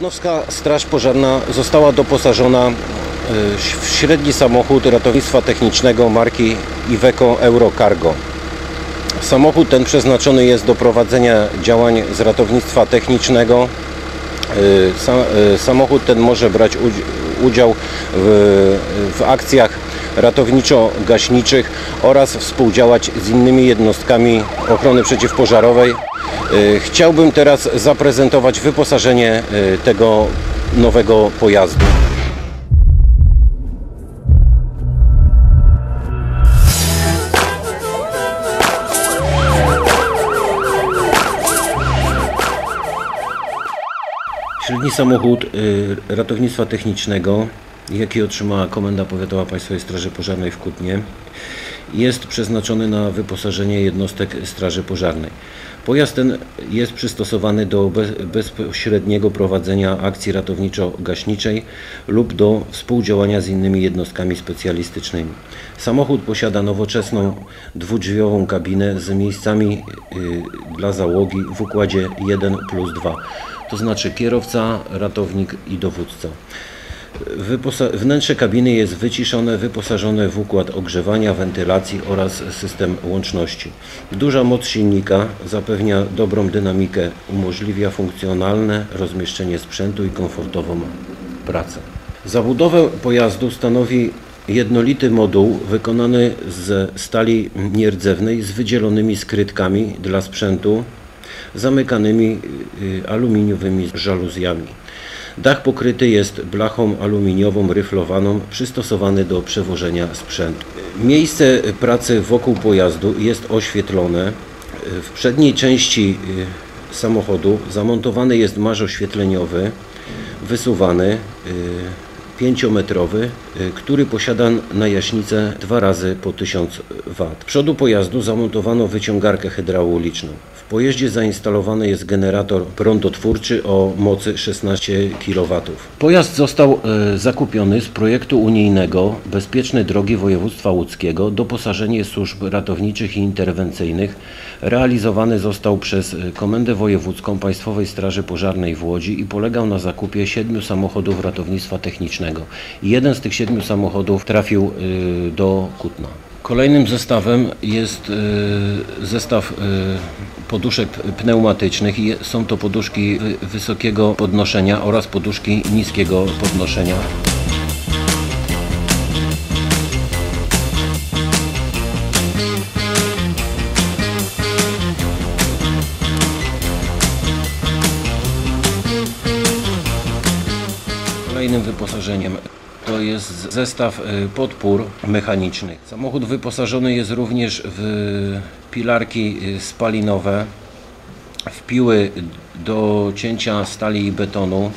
Kutnowska Straż Pożarna została doposażona e, w średni samochód ratownictwa technicznego marki Iveco Eurocargo. Samochód ten przeznaczony jest do prowadzenia działań z ratownictwa technicznego. Sa- e, Samochód ten może brać udzi- udział w, w akcjach ratowniczo-gaśniczych oraz współdziałać z innymi jednostkami ochrony przeciwpożarowej. E, Chciałbym teraz zaprezentować wyposażenie e, tego nowego pojazdu. Średni samochód y, ratownictwa technicznego, jaki otrzymała Komenda Powiatowa Państwowej Straży Pożarnej w Kutnie, jest przeznaczony na wyposażenie jednostek Straży Pożarnej. Pojazd ten jest przystosowany do be- bezpośredniego prowadzenia akcji ratowniczo-gaśniczej lub do współdziałania z innymi jednostkami specjalistycznymi. Samochód posiada nowoczesną dwudrzwiową kabinę z miejscami y, dla załogi w układzie 1 plus 2 to znaczy kierowca, ratownik i dowódca. Wnętrze kabiny jest wyciszone, wyposażone w układ ogrzewania, wentylacji oraz system łączności. Duża moc silnika zapewnia dobrą dynamikę, umożliwia funkcjonalne rozmieszczenie sprzętu i komfortową pracę. Zabudowę pojazdu stanowi jednolity moduł wykonany ze stali nierdzewnej z wydzielonymi skrytkami dla sprzętu zamykanymi y, aluminiowymi żaluzjami. Dach pokryty jest blachą aluminiową ryflowaną, przystosowany do przewożenia sprzętu. Miejsce pracy wokół pojazdu jest oświetlone. W przedniej części y, samochodu zamontowany jest marz oświetleniowy, wysuwany, y, 5-metrowy, y, który posiada na jaśnicę dwa razy po 1000 W. W przodu pojazdu zamontowano wyciągarkę hydrauliczną. W pojeździe zainstalowany jest generator prądotwórczy o mocy 16 kW. Pojazd został e, zakupiony z projektu unijnego Bezpieczne Drogi Województwa Łódzkiego. Doposażenie służb ratowniczych i interwencyjnych realizowany został przez e, Komendę Wojewódzką Państwowej Straży Pożarnej w Łodzi i polegał na zakupie siedmiu samochodów ratownictwa technicznego. Jeden z tych siedmiu samochodów trafił y, do Kutna. Kolejnym zestawem jest y, zestaw y, poduszek pneumatycznych i są to poduszki wy- wysokiego podnoszenia oraz poduszki niskiego podnoszenia. Kolejnym wyposażeniem to jest zestaw y, podpór mechanicznych. Samochód wyposażony jest również w pilarki y, spalinowe, w piły do cięcia stali i betonu.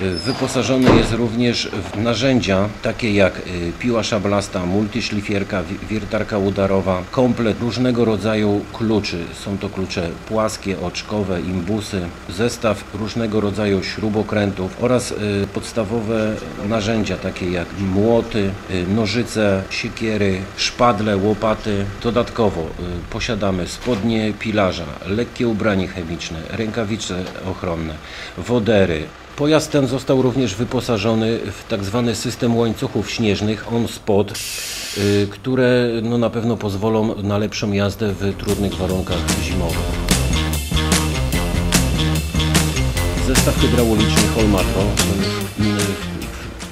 Wyposażony jest również w narzędzia takie jak y, piła szablasta, multiszlifierka, wi- wiertarka udarowa, komplet różnego rodzaju kluczy. Są to klucze płaskie, oczkowe, imbusy, zestaw różnego rodzaju śrubokrętów oraz y, podstawowe narzędzia takie jak młoty, y, nożyce, siekiery, szpadle, łopaty. Dodatkowo posiadamy spodnie pilarza, lekkie ubranie chemiczne, rękawice ochronne, wodery, Pojazd ten został również wyposażony w tak zwany system łańcuchów śnieżnych on-spot, y, które no, na pewno pozwolą na lepszą jazdę w trudnych warunkach zimowych. Zestaw hydrauliczny Holmatro,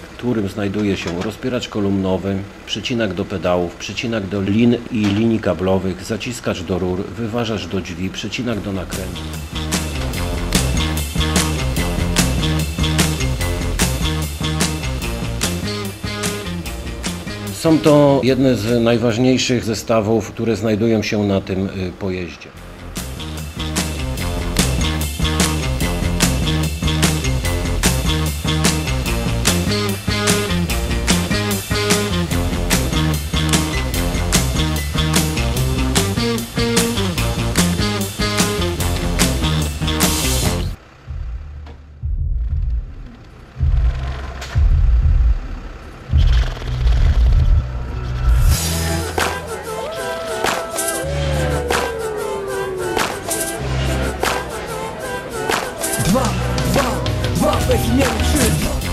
w którym znajduje się rozpieracz kolumnowy, przycinak do pedałów, przycinak do lin i linii kablowych, zaciskacz do rur, wyważacz do drzwi, przycinak do nakrętu. Są to jedne z najważniejszych zestawów, które znajdują się na tym y, pojeździe. dwa, dwa, dwa, weź nie trzy